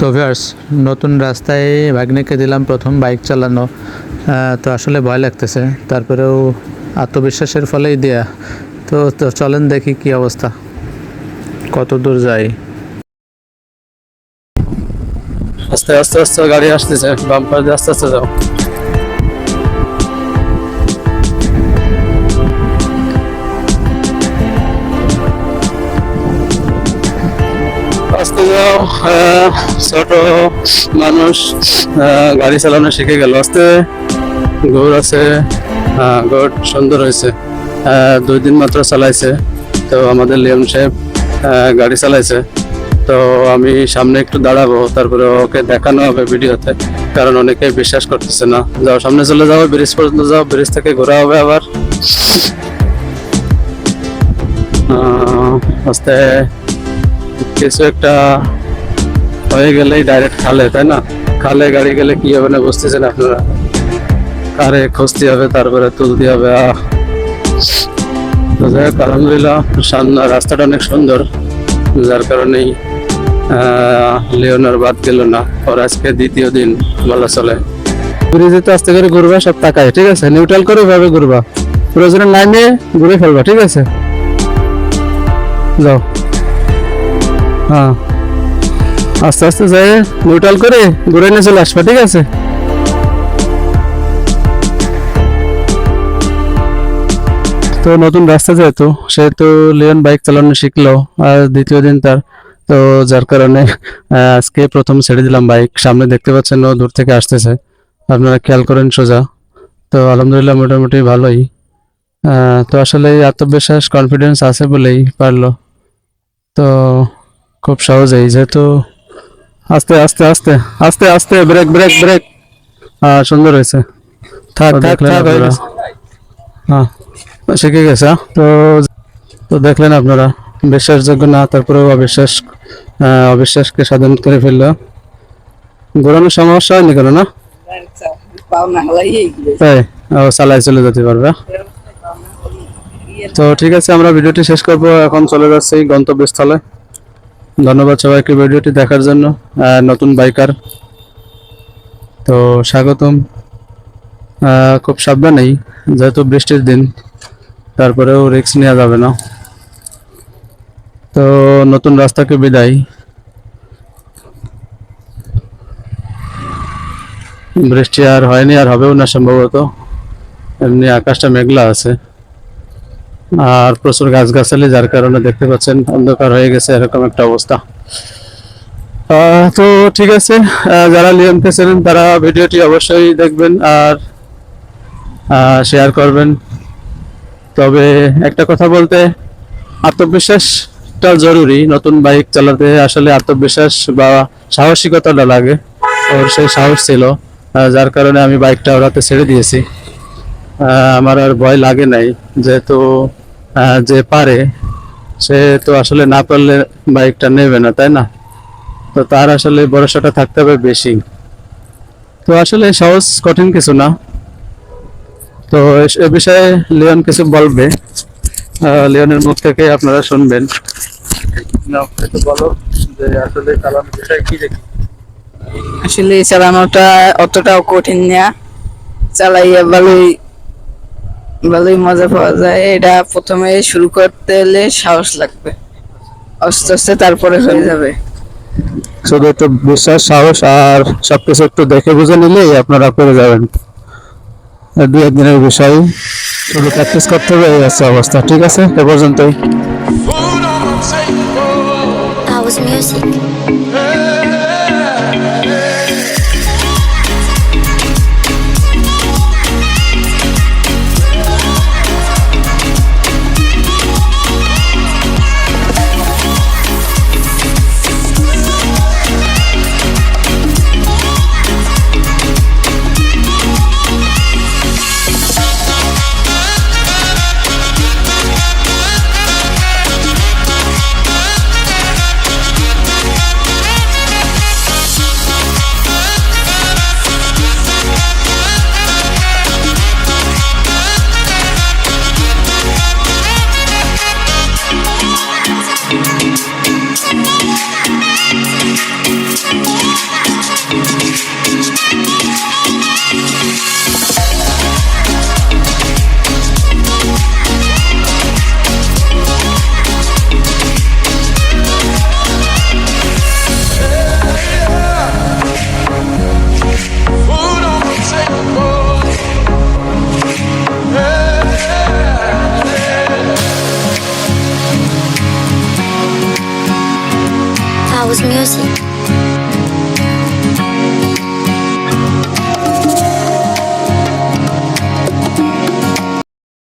তো ভিউয়ার্স নতুন রাস্তায় ভাগ্নিকে দিলাম প্রথম বাইক চালানো। তো আসলে ভয় লাগতেছে। তারপরেও আত্মবিশ্বাসের ফলেই দেয়া। তো তো চলেন দেখি কি অবস্থা। কত দূর যাই। আস্তে আস্তে আস্তে গাড়ি আসতেছে। বাম্পার দিয়ে আস্তে আস্তে যাও। ছোট মানুষ গাড়ি চালানো শিখে গেল। আস্তে গৌড় আছে। গৌড় সুন্দর হয়েছে। দুই দিন মাত্র চালাইছে। তো আমাদের লিয়ন সাহেব গাড়ি চালাইছে। তো আমি সামনে একটু দাঁড়াবো, তারপরে ওকে দেখানো হবে ভিডিওতে, কারণ অনেকে বিশ্বাস করতেছে না। যাও, সামনে চলে যাও, ব্রিজ পর্যন্ত যাও, ব্রিজ থেকে ঘোরা হবে আবার। আস্তে, কিছু একটা হয়ে গেলেই ডাইরেক্ট খালে, তাই না? খালে গাড়ি গেলে কি হবে না বুঝতেছেন আপনারা? কারে খুঁজতে হবে, তারপরে তুলতে হবে, আহ। তো যাই হোক, আলহামদুলিল্লাহ রাস্তাটা অনেক সুন্দর। যার কারণেই লিওনার বাদ গেল না। ওর আজকে দ্বিতীয় দিন ভালো চলে। ব্রিজে তো আস্তে করে ঘুরবা, সব তাকায়, ঠিক আছে? নিউট্রাল করে ভাবে ঘুরবা। প্রয়োজনে লাইনে ঘুরে ফেলবা, ঠিক আছে? যাও। হ্যাঁ। আস্তে আস্তে যাই নিউট্রাল করে ঘুরে নিয়ে চলে আসবা, ঠিক আছে? তো নতুন রাস্তা যেহেতু, সেহেতু লিওন বাইক চালানো শিখলো, আর দ্বিতীয় দিন তার, তো যার কারণে আজকে প্রথম ছেড়ে দিলাম বাইক। সামনে দেখতে পাচ্ছেন, ও দূর থেকে আসতেছে। আপনারা খেয়াল করেন সোজা। তো আলহামদুলিল্লাহ মোটামুটি ভালোই। তো আসলে আত্মবিশ্বাস কনফিডেন্স আছে বলেই পারল। তো খুব সহজেই, যেহেতু আস্তে আস্তে আস্তে আস্তে আস্তে ব্রেক ব্রেক ব্রেক হ্যাঁ সুন্দর হয়েছে। থাক থাক থাক হয়ে শিখে গেছে? তো তো দেখলেন আপনারা বিশ্বাসযোগ্য না তারপরেও অবিশ্বাস অবিশ্বাসকে সাধন করে ফেলল। ঘোরানোর সমস্যা হয়নি কেন না? তাই ও চালাই চলে যেতে পারবে। তো ঠিক আছে আমরা ভিডিওটি শেষ করব। এখন চলে যাচ্ছি গন্তব্যস্থলে। ধন্যবাদ সবাইকে ভিডিওটি দেখার জন্য নতুন বাইকার। তো স্বাগতম। খুব সাবধানেই, যেহেতু বৃষ্টির দিন, তারপরেও রিস্ক নেওয়া যাবে না। তো নতুন রাস্তাকে বিদায়। বৃষ্টি আর হয়নি, আর হবেও না সম্ভবত। এমনি আকাশটা মেঘলা আছে। আর প্রচুর গাছগাছালি, যার কারণে দেখতে পাচ্ছেন অন্ধকার হয়ে গেছে, এরকম একটা অবস্থা। তো ঠিক আছে যারা লিওনকে ছিলেন তারা ভিডিওটি অবশ্যই দেখবেন আর শেয়ার করবেন। তবে একটা কথা বলতে, আত্মবিশ্বাসটা জরুরি, নতুন বাইক চালাতে আসলে আত্মবিশ্বাস বা সাহসিকতাটা লাগে। ওর সেই সাহস ছিল যার কারণে আমি বাইকটা ওরাতে ছেড়ে দিয়েছি। আমার আর ভয় লাগে নাই, যেহেতু যে পারে, সে তো আসলে না পারলে বাইকটা নেবে না, তাই না? তো তার আসলে ভরসাটা থাকতে হবে বেশি। তো আসলে সহজ, কঠিন কিছু না। তো এ- বিষয়ে লিওন কিছু বলবে। লিওনের মুখ থেকে আপনারা শুনবেন। বলো যে আসলে বিষয়ে কি দেখি আসলে চালানোটা অতটাও কঠিন না। চালাইয়া ভালোই ভালোই মজা পাওয়া যায়। এটা প্রথমে শুরু করতে হলে সাহস লাগবে। আস্তে আস্তে তারপরে হয়ে যাবে। শুধু একটু বিশ্বাস সাহস আর সবকিছু একটু দেখে বুঝে নিলেই আপনারা করে যাবেন। দু একদিনের বিষয়। শুধু প্র্যাকটিস করতে হবে এই আছে অবস্থা। ঠিক আছে? এ পর্যন্তই। House music.